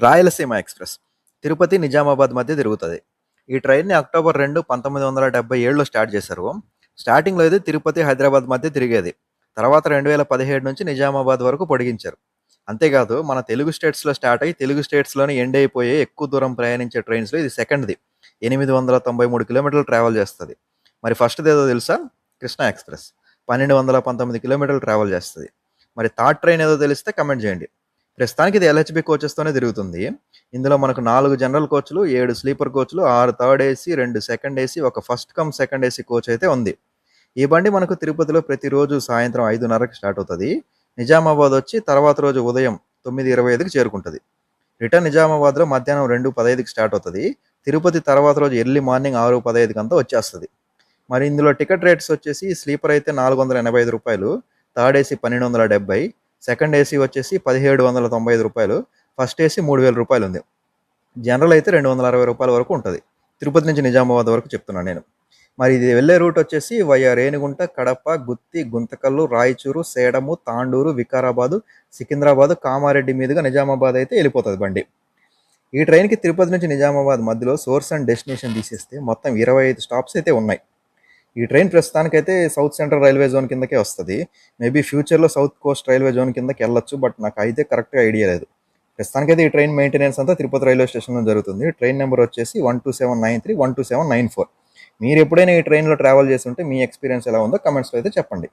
Rayalaseema express. Tirupati Nizamabad మధ్య తిరుగుతుంది. ఈ ట్రైన్ని అక్టోబర్ రెండు పంతొమ్మిది వందల డెబ్బై ఏడులో స్టార్ట్ చేశారు. స్టార్టింగ్లో ఇది తిరుపతి హైదరాబాద్ మధ్య తిరిగేది. తర్వాత రెండు వేల పదిహేడు నుంచి నిజామాబాద్ వరకు పొడిగించారు. అంతేకాదు మన తెలుగు స్టేట్స్లో స్టార్ట్ అయ్యి తెలుగు స్టేట్స్లోనే ఎండ్ అయిపోయే ఎక్కువ దూరం ప్రయాణించే ట్రైన్స్లో ఇది సెకండ్ది. ఎనిమిది వందల తొంభై మూడు కిలోమీటర్లు ట్రావెల్ చేస్తుంది. మరి ఫస్ట్ది ఏదో తెలుసా? కృష్ణా ఎక్స్ప్రెస్. పన్నెండు వందల పంతొమ్మిది కిలోమీటర్లు ట్రావెల్ చేస్తుంది. మరి థర్డ్ ట్రైన్ ఏదో తెలిస్తే కమెంట్ చేయండి. ప్రస్తుతానికి ఇది ఎల్హెచ్బి కోచెస్తోనే తిరుగుతుంది. ఇందులో మనకు నాలుగు జనరల్ కోచ్లు ఏడు స్లీపర్ కోచ్లు ఆరు థర్డ్ ఏసీ రెండు సెకండ్ ఏసీ ఒక first cum second AC coach అయితే ఉంది. ఈ బండి మనకు తిరుపతిలో ప్రతిరోజు సాయంత్రం ఐదున్నరకి స్టార్ట్ అవుతుంది. నిజామాబాద్ వచ్చి తర్వాత రోజు ఉదయం తొమ్మిది ఇరవై ఐదుకి చేరుకుంటుంది. రిటర్న్ నిజామాబాద్లో మధ్యాహ్నం రెండు పదహైదుకి స్టార్ట్ అవుతుంది. తిరుపతి తర్వాత రోజు ఎర్లీ మార్నింగ్ ఆరు పదహైదుకి అంతా వచ్చేస్తుంది. మరి ఇందులో టికెట్ రేట్స్ వచ్చేసి స్లీపర్ అయితే నాలుగు వందల ఎనభై ఐదు రూపాయలు థర్డ్ ఏసీ పన్నెండు వందల డెబ్బై సెకండ్ ఏసీ వచ్చేసి పదిహేడు వందల తొంభై ఐదు రూపాయలు ఫస్ట్ ఏసీ మూడు వేల రూపాయలు ఉంది. జనరల్ అయితే రెండు వందల అరవై రూపాయల వరకు ఉంటుంది. తిరుపతి నుంచి నిజామాబాద్ వరకు చెప్తున్నాను నేను. మరి ఇది వెళ్ళే రూట్ వచ్చేసి వైఆర్ రేణిగుంట కడప గుత్తి గుంతకల్లు రాయచూరు సేడము తాండూరు వికారాబాదు సికింద్రాబాద్ కామారెడ్డి మీదుగా నిజామాబాద్ అయితే వెళ్ళిపోతుంది బండి. ఈ ట్రైన్కి తిరుపతి నుంచి నిజామాబాద్ మధ్యలో సోర్స్ అండ్ డెస్టినేషన్ తీసేస్తే మొత్తం ఇరవై ఐదు స్టాప్స్ అయితే ఉన్నాయి. ఈ ట్రైన్ ప్రస్తుతానికైతే సౌత్ సెంట్రల్ రైల్వే జోన్ కిందకే వస్తుంది. మేబీ ఫ్యూచర్లో సౌత్ కోస్ట్ రైల్వే జోన్ కిందకి వెళ్ళొచ్చు బట్ నాకు అయితే కరెక్ట్గా ఐడియా లేదు. ప్రస్తుతానికైతే ఈ ట్రైన్ మెయింటెనెన్స్ అంతా తిరుపతి రైల్వే స్టేషన్లో జరుగుతుంది. ట్రైన్ నెంబర్ వచ్చేసి one two seven nine three one two seven nine four. మీరు ఎప్పుడైనా ఈ ట్రైన్లో ట్రావెల్ చేస్తుంటే మీ ఎక్స్పీరియన్స్ ఎలా ఉందో కమెంట్స్లో అయితే చెప్పండి.